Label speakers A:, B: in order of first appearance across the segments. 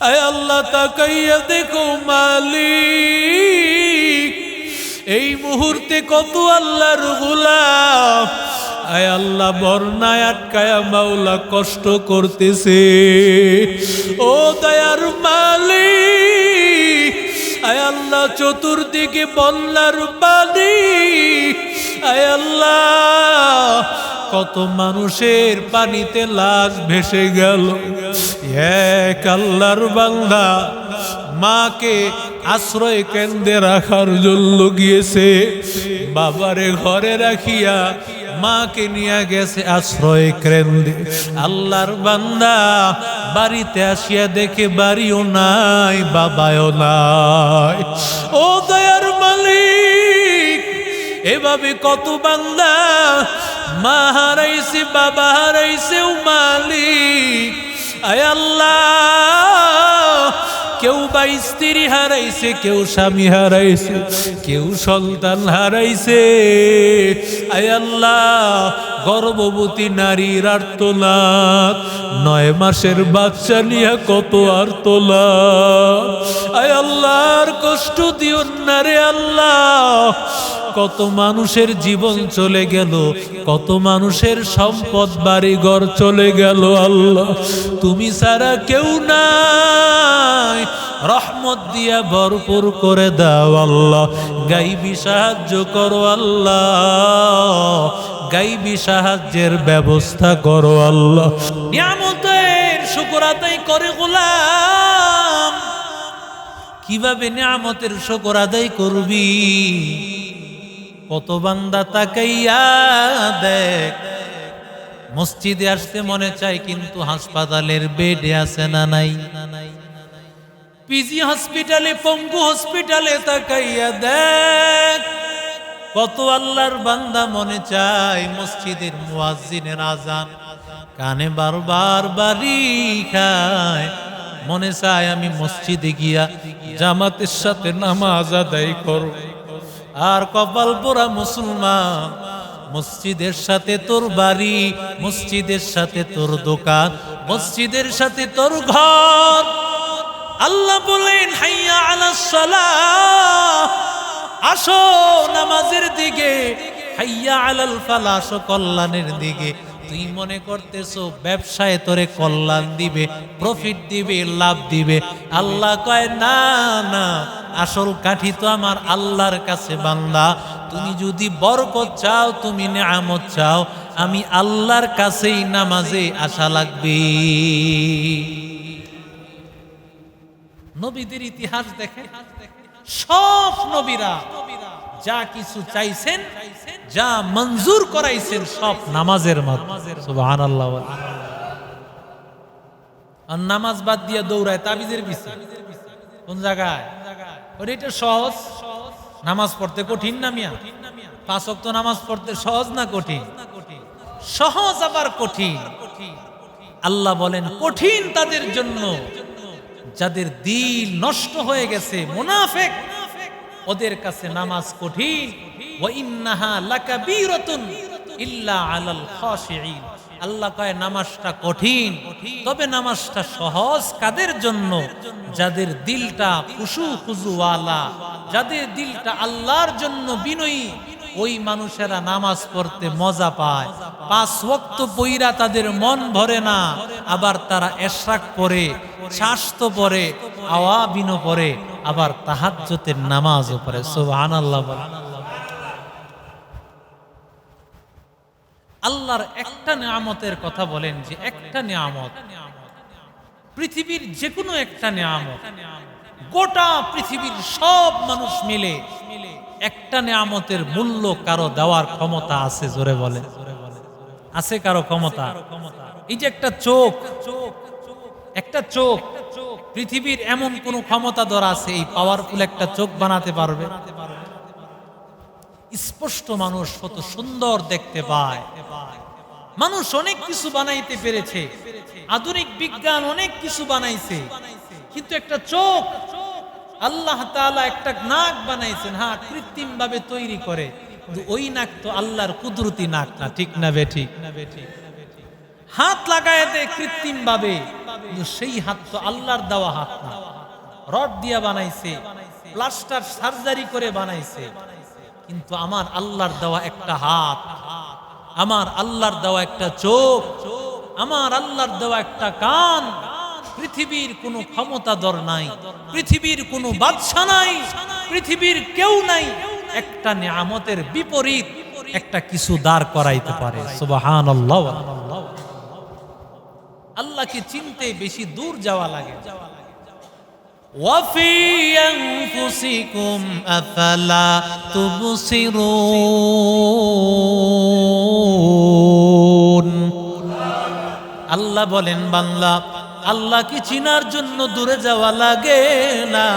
A: আয় আল্লাহ তাকাইয়া দেখো মালিক, এই মুহূর্তে কত আল্লাহর গোলাপ আয় আল্লাহ বর্ণায় আটকায়া মাওলা কষ্ট করতেছে। ও দয়ার মালিক, আয় আল্লাহ চতুর্দিকে বন্যার পানি আয় আল্লাহ কত মানুষের পানিতে লাশ ভেসে গেল। এক আল্লাহর বান্দা মাকে আশ্রয় কেন্দ্রে রাখার জন্য গিয়েছে। বাবারে ঘরে রাখিয়া মাকে নিয়ে গেছে আশ্রয় কেন্দ্রে। আল্লাহর বান্দা বাড়িতে আসিয়া দেখে বাড়িও নাই বাবাও নাই। ও দয়ার মালিক, এভাবে কত বান্দা মা হারাইছে, বাবা হারাইছে, ও মালিক। আয় আল্লাহ, কেউ বা স্ত্রী হারাইছে, কেউ স্বামী হারাইছে, কেউ সন্তান হারাইছে। আয় আল্লাহ, গর্ভবতী নারীর আর্তনাদ, নয় মাসের বাচ্চা নিয়ে কত আর্তনাদ। আয় আল্লাহর কষ্ট দিও না রে আল্লাহ। কত মানুষের জীবন চলে গেল, কত মানুষের সম্পদ বাড়ি ঘর চলে গেল আল্লাহ। তুমি ছাড়া কেউ নাই, রহমত দিয়া ভরপুর করে দাও আল্লাহ। গাইবি সাহায্য করো আল্লাহ, গাইবি সাহায্যের ব্যবস্থা করো আল্লাহ। নিয়ামতের শুকর আদায় করে গোলাম। কীভাবে নিয়ামতের শুকর আদায় করবি? কত বান্দা তাকাইয়া দেখ। মসজিদে আসতে মনে চায়, কিন্তু হাসপাতালের বেডে আছে না নাই। পিজি হসপিটালে, পঙ্গু হসপিটালে তাকাইয়া দেখ। কত আল্লাহর বান্দা মনে চায়, মসজিদের মুয়াজ্জিনের আজান কানে বারবার বাড়ি খায়। মনে চায়, আমি মসজিদে গিয়া জামাতের সাথে নামাজ আদায় করব। আর কপাল পোড়া মুসলমান। মসজিদের সাথে তোর বাড়ি, মসজিদের সাথে তোর দোকান, মসজিদের সাথে তোর ঘর। আল্লাহ বলেন, হাইয়া আলা সালাহ। আসো নামাজের দিকে, হাইয়া আলাল ফালা আসো কল্যাণের দিকে। তুই মনে করতেছো ব্যবসায় তোরে কল্যাণ দিবে প্রফিট দিবে, লাভ দিবে। আল্লাহ কয়, না না, আসল কাঠি তো আমার আল্লাহর কাছে বান্দা। তুমি যদি বরকত চাও, তুমি নেয়ামত চাও, আমি আল্লাহর কাছেই নামাজে আসা লাগবে। নবীদের ইতিহাস দেখে, সব নবীরা যা কিছু চাইছেন যা মঞ্জুর করাইছেন সব নামাজের নামাজ বাদ দিয়ে দৌড়ায়, তাবিজের পিছে। কোন জায়গায়? এটা সহজ। নামাজ পড়তে কঠিন না মিয়া? নামাজ পড়তে সহজ না কঠিন? সহজ আবার কঠিন। আল্লাহ বলেন, কঠিন তাদের জন্য। যাদের দিল নষ্ট হয়ে গেছে, মুনাফেক, ওদের কাছে নামাজ কঠিন। আল্লাহ কয়, নামাজটা কঠিন, তবে নামাজটা সহজ কাদের জন্য? যাদের দিলটা খুশু খুজুওয়ালা, যাদের দিলটা আল্লাহর জন্য বিনয়ী, ওই মানুষেরা নামাজ পড়তে মজা পায়। পাঁচ ওয়াক্ত পইরা তাদের মন ভরে না, আবার তারা এশরাক পড়ে স্বাস্থ্য পড়ে আওয়াবিনও পড়ে আবার তাহাজ্জতের নামাজও পড়ে। সুবহানাল্লাহ বলে। আল্লাহর একটা নিয়ামতের কথা বলেন যে একটা নিয়ামত। পৃথিবীর যে কোনো একটা নিয়ামত। গোটা পৃথিবীর সব মানুষ মিলে একটা নিয়ামতের মূল্য কারও দেওয়ার ক্ষমতা আছে জোরে বলে। আছে কারও ক্ষমতা? এই যে একটা চোখ চোখ একটা চোখ, পৃথিবীর এমন কোন ক্ষমতা ধর আছে, এই পাওয়ারফুল একটা চোখ বানাতে পারবে? স্পষ্ট মানুষ কত সুন্দর দেখতে পায়। মানুষ অনেক কিছু বানাইতে পেরেছে। আধুনিক বিজ্ঞান অনেক কিছু বানাইছে। কিন্তু একটা চোখ, আল্লাহ তাআলা একটা নাক বানাইছেন হ্যাঁ কৃত্রিম ভাবে তৈরি করে। ওই নাক তো আল্লাহর কুদরতি নাক না, ঠিক না বে ঠিক? হাত লাগায় দেয় কৃত্রিম ভাবে সেই হাত তো আল্লাহর দেওয়া হাত না। রড দিয়া বানাইছে, প্লাস্টার সার্জারি করে বানাইছে। কিন্তু আমার আল্লাহর দেওয়া একটা হাত, আমার আল্লাহর দেওয়া একটা চোখ, আমার আল্লাহর দেওয়া একটা কান, পৃথিবীর কোনো ক্ষমতাধর নাই, পৃথিবীর কোনো বাদশা নাই, পৃথিবীর কেউ নাই, একটা নিয়ামতের বিপরীত একটা কিছু দাঁড় করাইতে পারে। সুবাহান আল্লাহকে চিনতে বেশি দূর যাওয়া লাগে। وفي أنفسكم أفلا تبصرون আল্লাহ বলেন বাংলা আল্লাহকে চিনার জন্য দূরে যাওয়া লাগে না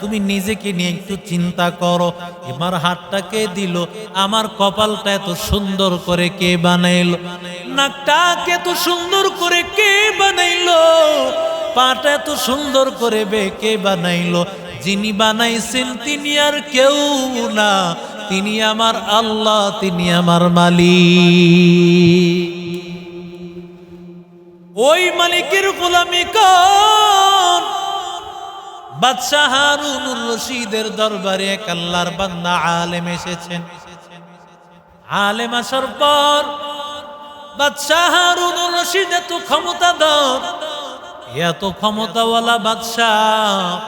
A: তুমি নিজেকে নিয়ে একটু চিন্তা করো এবার হাতটাকে দিল আমার কপালটা এত সুন্দর করে কে বানাইলো নাকটাকে এত সুন্দর করে কে বানাইলো পাটা এত সুন্দর করে বেকে বানাইলো। যিনি বানাইছেন তিনি আর কেউ না। তিনি আমার আল্লাহ, তিনি আমার মালিক। ওই মালিকের গোলামি কর। বাদশাহ হারুনুর রশিদের দরবারে এক আল্লাহর বান্দা আলেম এসেছেন। আলেম আসার পর বাদশাহ হারুনুর রশিদ এত ক্ষমতাধর এত ক্ষমতাওয়ালা বাদশাহ।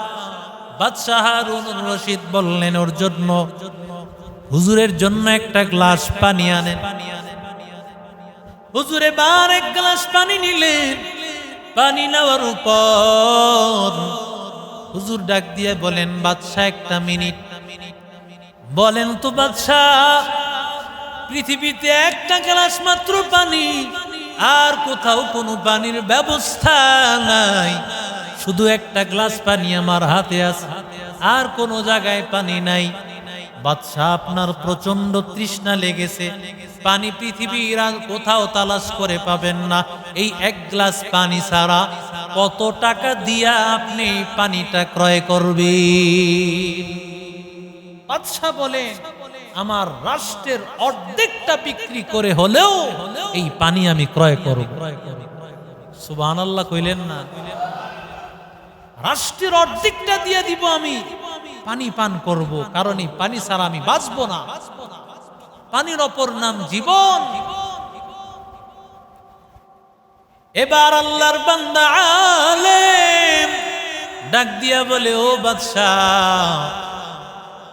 A: বাদশাহ হারুনুর রশিদ বললেন, ওর জন্য হুজুরের জন্য একটা গ্লাস পানি আনেন। হুজুরে বার এক গ্লাস পানি নিলেন। পানি নেওয়ার উপর হুজুর ডাক দিয়ে বলেন, বাদশাহ, একটা মিনিট। বলেন তো, বাদশাহ, পৃথিবীতে একটা গ্লাস মাত্র পানি। আর কোথাও কোনো পানির ব্যবস্থা নাই। শুধু একটা গ্লাস পানি আমার হাতে আছে, আর কোনো জায়গায় পানি নাই। বাদশাহ আপনার প্রচণ্ড তৃষ্ণা লেগেছে। পানি পৃথিবীর আর কোথাও তালাশ করে পাবেন না। এই এক গ্লাস পানি ছাড়া কত টাকা দিয়া আপনি পানিটা ক্রয় করবেন? বাদশাহ বলেন আমার রাষ্ট্রের অর্ধেকটা বিক্রি করে হলেও এই পানি আমি ক্রয় করব। সুবাহ আল্লাহ কইলেন না। রাষ্ট্রের অর্ধেকটা দিয়ে দিব আমি। পানি পান করব, কারণ এই পানি ছাড়া আমি বাঁচবো না। পানির অপর নাম জীবন। এবার আল্লাহর বান্দা আলেম ডাক দিয়া বলে, ও বাদশাহ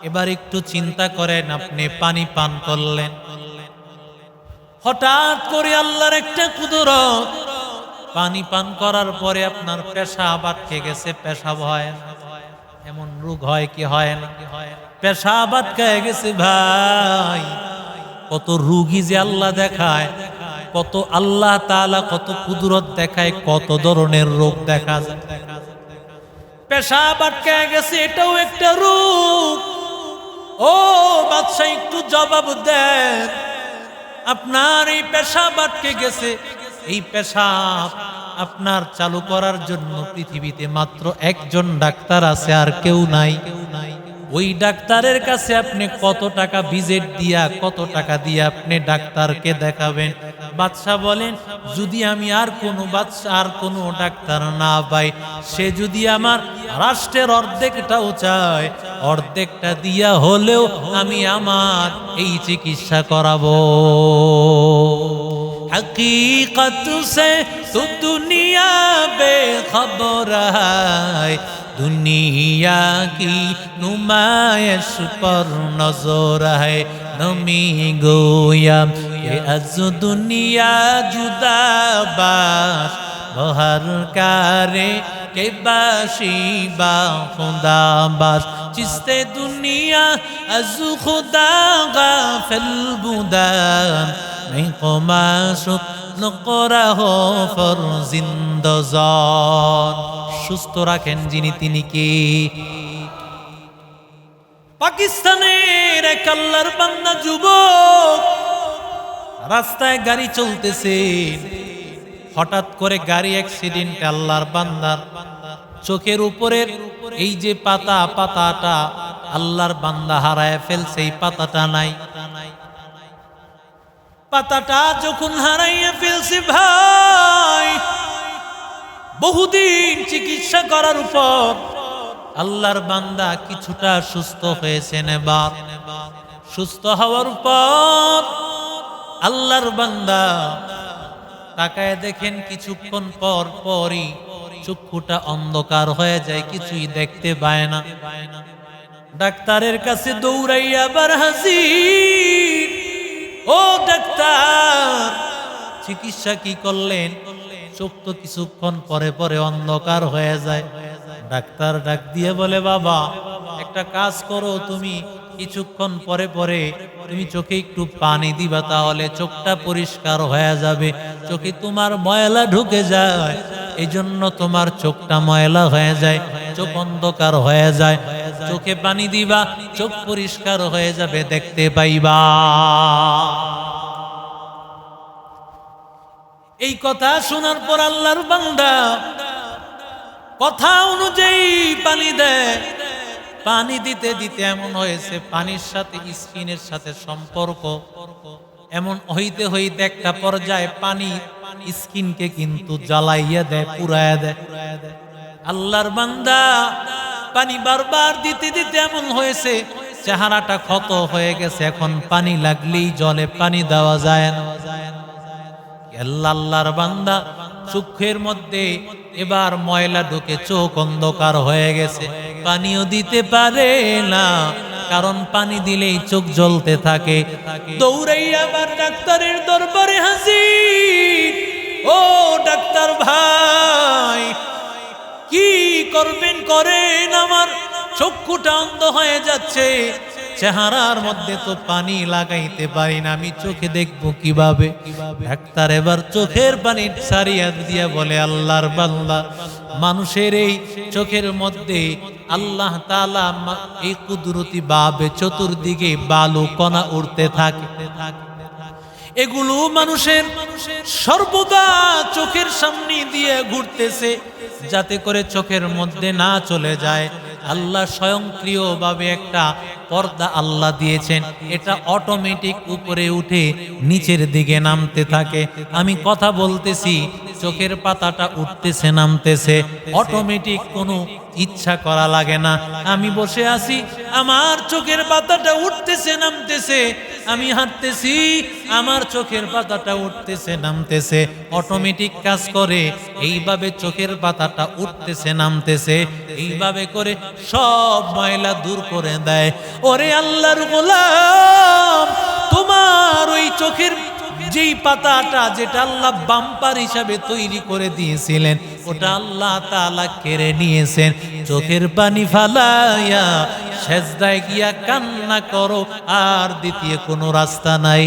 A: এবার একটু চিন্তা করেন আপনি, পানি পান করলেন। হঠাৎ করে আল্লাহর একটা কুদরত। পানি পান করার পরে আপনার পেশা আটকে গেছে পেশাব হয় এমন রোগ হয় কি হয় না? পেশাব আটকে গেছে ভাই। কত রুগী যে আল্লাহ দেখায়, কত আল্লাহ তাআলা কত কুদরত দেখায়, কত ধরনের রোগ দেখা যায়। পেশাব আটকে গেছে, এটাও একটা রোগ। ও বাদশাহ, একটু জবাব দেন। আপনার এই পেশাব আটকে গেছে। এই পেশাব আপনার চালু করার জন্য পৃথিবীতে মাত্র একজন ডাক্তার আছে আর কেউ নাই। ওই ডাক্তারের কাছে আপনি কত টাকা ভিজিট দিয়া, কত টাকা দিয়ে আপনি ডাক্তারকে দেখাবেন? বাদশাহ বলেন, যদি আমি আর কোনো বাদশাহ, আর কোনো ডাক্তার না পাই, সে যদি আমার রাষ্ট্রের অর্ধেকটাও চায় অর্ধেকটা দিয়া হলেও আমি আমার এই চিকিৎসা করাবো। হকীকত সে তু দুনিয়া বেখবর হায় দুনিয়া কি নুমায়শ পর নজর হায় নমি গোয়া, এ আজ দুনিয়া জুদা বাস বহর কারে কে বাসিবা বা বাস? চিস্তে দুনিয়া আজু খুদা গাফিল বুদান। নেই কমাশুক নকরাহ ফরজিন্দজন সুস্থ রাখেন যিনি তিনি কি? পাকিস্তানের এক আল্লাহর বান্দা যুবক, রাস্তায় গাড়ি চলতেছে। হঠাৎ করে গাড়ি অ্যাক্সিডেন্ট আল্লাহর বান্দার। চোখের উপরের এই যে পাতা, পাতাটা আল্লাহর বান্দা হারায় ফেলছে, এই পাতাটা নাই। পাতাটা যখন হারাইয়া ফেলছে ভাই, বহুদিন চিকিৎসা করার উপর আল্লাহর বান্দা কিছুটা সুস্থ হয়েছেন এবার সুস্থ হওয়ার পর আল্লাহর বান্দা তাকায় দেখেন কিছুক্ষণ পর পরই চক্ষুটা অন্ধকার হয়ে যায়, কিছুই দেখতে পায় না। ডাক্তারের কাছে দৌড়াইয়া আবার হাসি ও ডাক্তার, চিকিৎসা কি করলেন? চোখ তো কিছুক্ষণ পরে পরে অন্ধকার হয়ে যায়। ডাক্তার ডাক দিয়ে বলে, বাবা, একটা কাজ করো তুমি। কিছুক্ষণ পরে পরে তুমি চোখে একটু পানি দিবা তাহলে চোখটা পরিষ্কার হয়ে যাবে। চোখে তোমার ময়লা ঢুকে যায় এই জন্য তোমার চোখটা ময়লা হয়ে যায়, চোখ অন্ধকার হয়ে যায়। চোখে পানি দিবা, চোখ পরিষ্কার হয়ে যাবে, দেখতে পাইবা। এই কথা শোনার পর আল্লাহর বান্দা কথা অনুযায়ী পানি দেয়। পানি দিতে দিতে এমন হয়েছে, পানির সাথে স্কিনের সাথে সম্পর্ক এমন হইতে হইতে একটা পর্যায়ে পানি স্কিনকে কিন্তু জ্বালাইয়া দেয় পুরাইয়া দেয়। আল্লাহর বান্দা পানি বারবার দিতে দিতে এমন হয়েছে, চেহারাটা ক্ষত হয়ে গেছে, এখন পানি লাগলেই জলে পানি দেওয়া যায় না। আল্লাহ আল্লাহর বান্দা চোখের মধ্যে এবার ময়লা ঢুকে চোখ অন্ধকার হয়ে গেছে। পানিও দিতে পারে না, কারণ পানি দিলেই চোখ জ্বলতে থাকে। দৌড়াই আবার ডাক্তারের দরবারে হাসি ও ডাক্তার ভাই, কি করবেন করেন? আমার চক্ষুটা অন্ধ হয়ে যাচ্ছে। চেহারার মধ্যে তো পানি লাগাইতে পারি না। আমি চোখে দেখব কীভাবে? ডাক্তার এবার চোখের পানি সারিয়া দিয়া বলে, আল্লাহর বান্দা, মানুষের এই চোখের মধ্যে আল্লাহ তালা এই কুদরতি বাবে চতুর্দিকে বালু কণা উঠতে থাকে। এগুলো মানুষের সর্বদা চোখের সামনে দিয়ে ঘুরতেছে, যাতে করে চোখের মধ্যে না চলে যায়। আল্লাহ স্বয়ংক্রিয়ভাবে একটা পর্দা আল্লাহ দিয়েছেন। এটা অটোমেটিক উপরে উঠে নিচের দিকে নামতে থাকে। আমি কথা বলতেছি, চোখের পাতাটা উঠতেছে, নামতেছে। অটোমেটিক কোনো ইচ্ছা করা লাগে না। আমি বসে আছি, আমার চোখের পাতাটা উঠতেছে, নামতেছে। আমি হাঁটতেছি, আমার চোখের পাতাটা উঠতেছে, নামতেছে। অটোমেটিক কাজ করে, এইভাবে চোখের পাতাটা উঠতেছে, নামতেছে। এইভাবে করে সব ময়লা দূর করে দেয়। ওরে আল্লাহর গোলাম, তোমার ওই চোখের যেই পাতাটা যেটা আল্লাহ বাম্পার হিসাবে তৈরি করে দিয়েছিলেন, ওটা আল্লাহ তালা কেড়ে নিয়েছেন। চোখের পানি ফালাইয়া সেজদায় গিয়া কান্না করো আর দ্বিতীয় কোনো রাস্তা নাই।